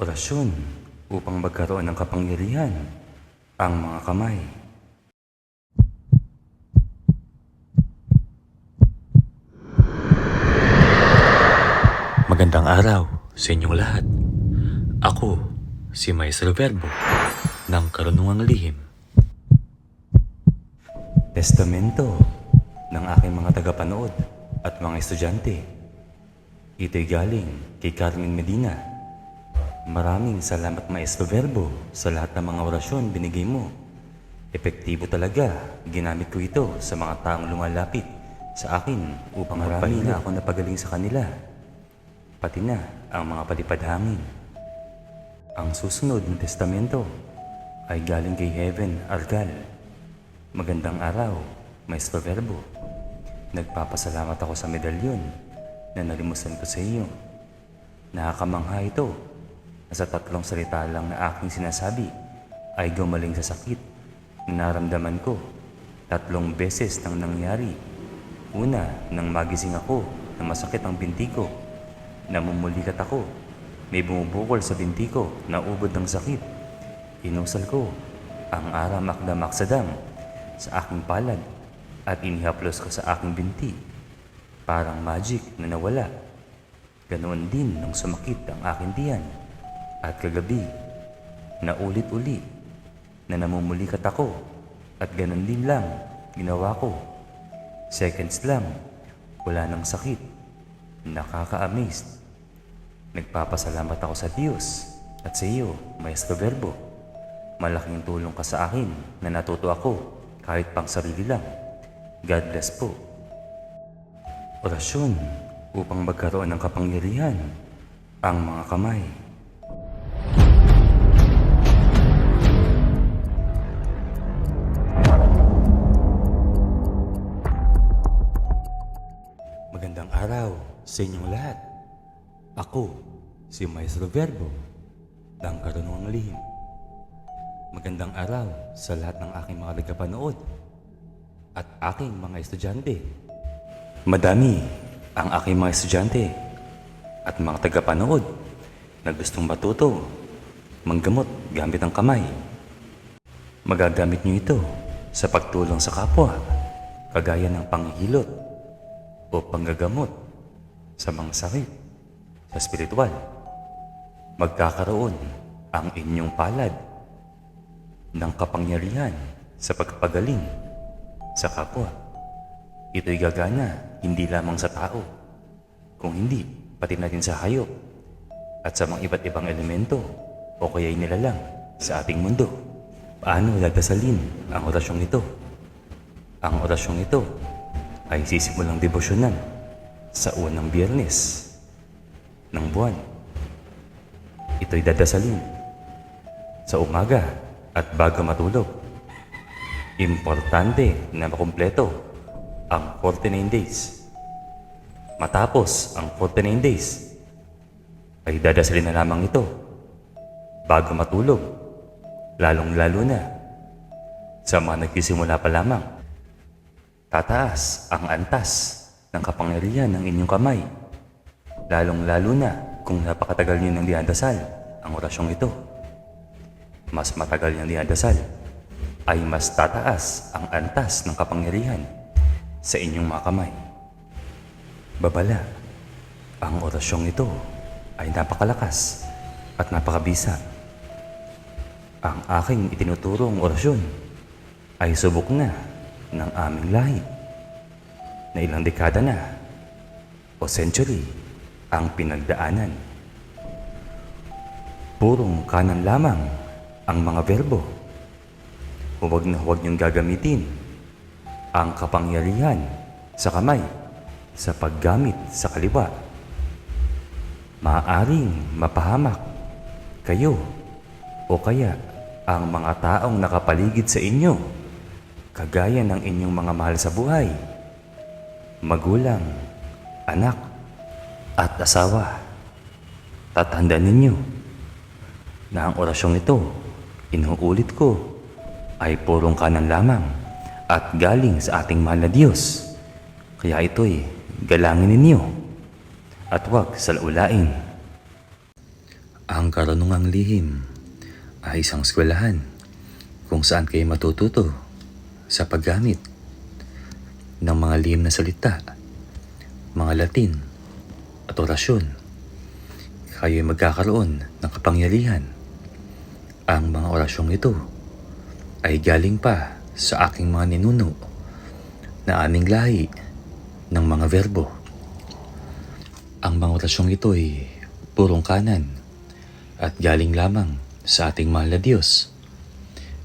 Orasyon upang magkaroon ng kapangyarihan ang mga kamay. Magandang araw sa inyong lahat. Ako, si Maestro Verbo ng Karunungang Lihim. Testamento ng aking mga tagapanood at mga estudyante. Ito'y galing kay Carmen Medina. Maraming salamat Maestro Verbo sa lahat ng mga orasyon binigay mo. Epektibo talaga ginamit ko ito sa mga taong lumalapit sa akin upang marami na ako napagaling sa kanila. Pati na ang mga palipad hangin. Ang susunod na testamento ay galing kay Heaven Argal. Magandang araw, Maestro Verbo. Nagpapasalamat ako sa medalyon na nalimusan ko sa iyo. Nakakamangha ito na sa tatlong salita lang na aking sinasabi ay gumaling sa sakit na naramdaman ko. Tatlong beses nang nangyari. Una, nang magising ako na masakit ang binti ko. Namumulikat ako. May bumubukol sa binti ko na ubod ng sakit. Inusal ko ang aram akdamaksadam sa aking palad at inihaplos ko sa aking binti. Parang magic na nawala. Ganoon din nung sumakit ang aking tiyan. At kagabi, na ulit-uli na namumulikat ako at ganon din lang ginawa ko. Seconds lang, wala nang sakit. Nakaka-amazed. Nagpapasalamat ako sa Diyos at sa iyo, Maestro Verbo. Malaking tulong ka sa akin na natuto ako kahit pang sarili lang. God bless po. Orasyon upang magkaroon ng kapangyarihan ang mga kamay. Sa inyong lahat. Ako, si Maestro Verbo ng Karunungang Lihim. Magandang araw sa lahat ng aking mga nagkapanood at aking mga estudyante. Madami ang aking mga estudyante at mga tagapanood na gustong matuto manggamot gamit ang kamay. Magagamit niyo ito sa pagtulong sa kapwa, kagaya ng panghihilot o panggagamot sa mga sakit sa spiritual. Magkakaroon ang inyong palad ng kapangyarihan sa pagpagaling sa kapwa. Ito'y gagana hindi lamang sa tao, kung hindi pati na rin sa hayop at sa mga iba't ibang elemento o kaya'y nilalang sa ating mundo. Paano dadasalin ang orasyong ito? Ang orasyong ito ay sisimulang debosyonan sa unang biyernes ng buwan. Ito'y dadasalin sa umaga at bago matulog. Importante na makumpleto ang 49 days. Matapos ang 49 days, ay dadasalin na lamang ito bago matulog, lalong-lalo na sa mga nagsisimula pa lamang. Tataas ang antas ng kapangyarihan ng inyong kamay, lalong-lalo na kung napakatagal niyo nang dihandasal ang orasyong ito. Mas matagal niyang dihandasal, ay mas tataas ang antas ng kapangyarihan sa inyong mga kamay. Babala, ang orasyong ito ay napakalakas at napakabisa. Ang aking itinuturong orasyon ay subok na ng aming lahi na ilang dekada na o century ang pinagdaanan. Purong kanan lamang ang mga verbo. Huwag na huwag niyong gagamitin ang kapangyarihan sa kamay sa paggamit sa kaliwa. Maaring mapahamak kayo o kaya ang mga taong nakapaligid sa inyo kagaya ng inyong mga mahal sa buhay, magulang, anak, at asawa. Tatandaan ninyo na ang orasyong ito, inuulit ko, ay purong kanan lamang at galing sa ating mahal na Diyos. Kaya ito'y galangin ninyo at huwag salaulain. Ang Ang karunungang lihim ay isang eskwelahan kung saan kayo matututo sa paggamit ng mga lihim na salita, mga Latin at orasyon. Kayo ay magkakaroon ng kapangyarihan. Ang mga orasyong ito ay galing pa sa aking mga ninuno na aming lahi ng mga verbo. Ang mga orasyong ito ay purong kanan at galing lamang sa ating mahal na Diyos.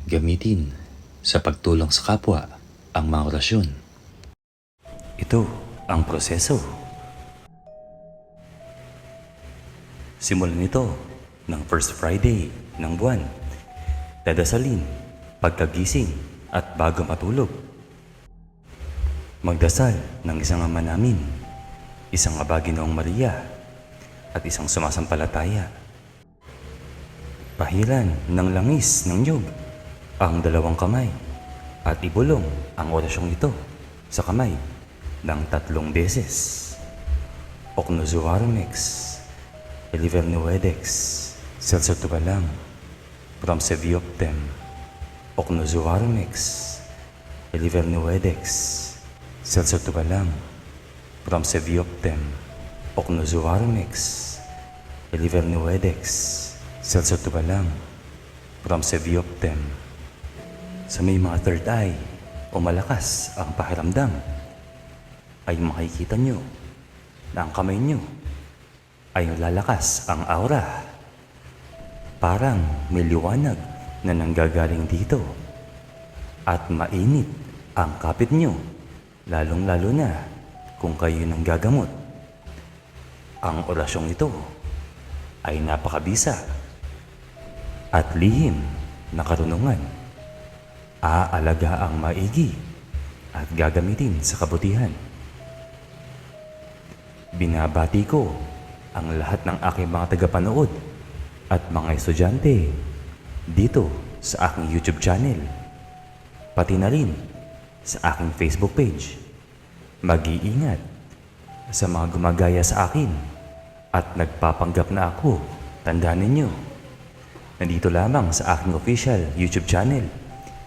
Gamitin sa pagtulong sa kapwa ang mga orasyon. Ito ang proseso. Simulan nito ng first Friday ng buwan. Dadasalin, pagkagising at bago matulog. Magdasal ng isang ama namin, isang aba Ginoong Maria, at isang sumasampalataya. Pahiran ng langis ng nyug ang dalawang kamay at ibulong ang orasyong ito sa kamay ng tatlong beses. Oknozuarmex, Elivernuedex, Celsotubalang, Promsevioptem, Oknozuarmex, Elivernuedex, Celsotubalang, Promsevioptem, Oknozuarmex, Elivernuedex, Celsotubalang, Promsevioptem. Sa may mga third eye o malakas ang pakiramdam, ay makikita nyo na ang kamay nyo ay lalakas ang aura. Parang may liwanag na nanggagaling dito. At mainit ang kapit nyo, lalong-lalo na kung kayo nang gagamot. Ang orasyong ito ay napakabisa at lihim na karunungan. Aalaga ang maigi at gagamitin sa kabutihan. Binabati ko ang lahat ng aking mga tagapanood at mga estudyante dito sa aking YouTube channel. Pati na rin sa aking Facebook page. Mag-iingat sa mga gumagaya sa akin at nagpapanggap na ako. Tandaan ninyo, nandito lamang sa aking official YouTube channel,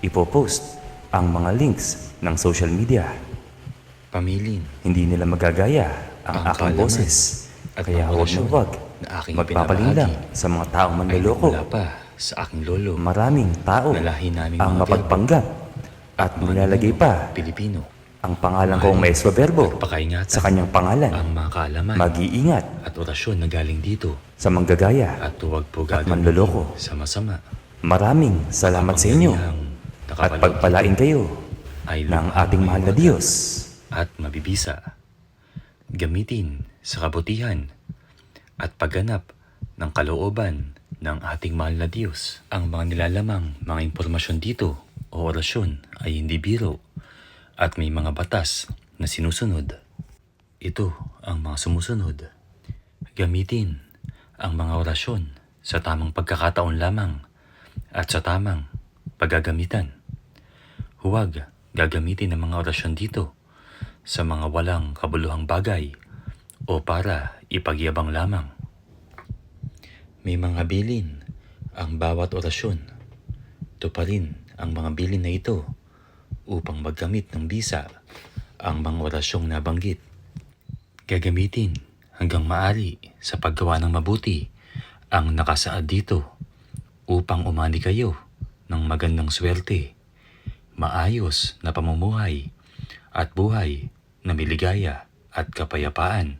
ipopost ang mga links ng social media. Pamilin Hindi nila magagaya ang, aking boses. at Kaya huwag na huwag na aking magpapalinlang sa mga taong manloloko. pa sa aking lolo Maraming tao na lahi naming ang mapagpanggap at nilalagay pa Pilipino. ang pangalan kong Maestro Verbo sa kanyang pangalan. ang mga kaalaman Mag-iingat at orasyon na galing dito sa manggagaya. at huwag po At manloloko. sa masama. Maraming salamat sa inyo at pagpalain kayo ay ng ating mahal na Diyos. at mabibisa. Gamitin sa kabutihan at pagganap ng kalooban ng ating mahal na Diyos. Ang mga nilalamang mga impormasyon dito o orasyon ay hindi biro at may mga batas na sinusunod. Ito ang mga sumusunod. Gamitin ang mga orasyon sa tamang pagkakataon lamang at sa tamang paggagamitan. Huwag gagamitin ang mga orasyon dito sa mga walang kabuluhang bagay o para ipagyabang lamang. May mga bilin ang bawat orasyon. Tuparin ang mga bilin na ito upang maggamit ng bisa ang mga orasyong nabanggit. Gagamitin hanggang maari sa paggawa ng mabuti ang nakasaad dito upang umani kayo ng magandang swerte, maayos na pamumuhay at buhay na miligaya at kapayapaan.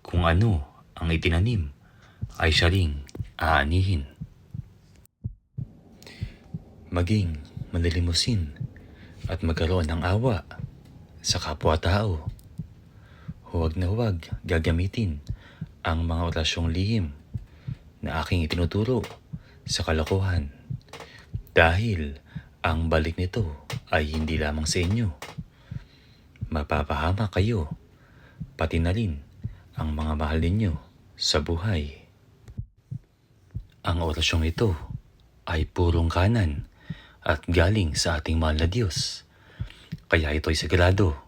Kung ano ang itinanim ay siya ring aanihin. Maging manlilimusin at magkaroon ng awa sa kapwa-tao. Huwag na huwag gagamitin ang mga orasyong lihim na aking itinuturo sa kalokohan dahil ang balik nito ay hindi lamang sa inyo. Mapapahama kayo, pati na rin ang mga mahal ninyo sa buhay. Ang orasyong ito ay purong kanan at galing sa ating mahal na Diyos. Kaya ito'y sagrado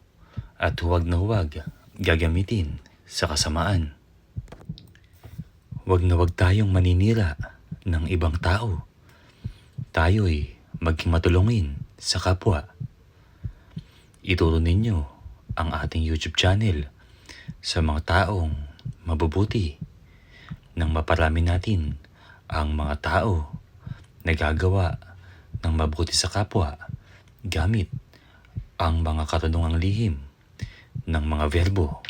at huwag na huwag gagamitin sa kasamaan. Huwag na huwag tayong maninira ng ibang tao. Tayo'y maging matulungin sa kapwa. Ituro ninyo ang ating YouTube channel sa mga taong mabubuti nang maparami natin ang mga tao na gagawa ng mabuti sa kapwa gamit ang mga karunungang lihim ng mga verbo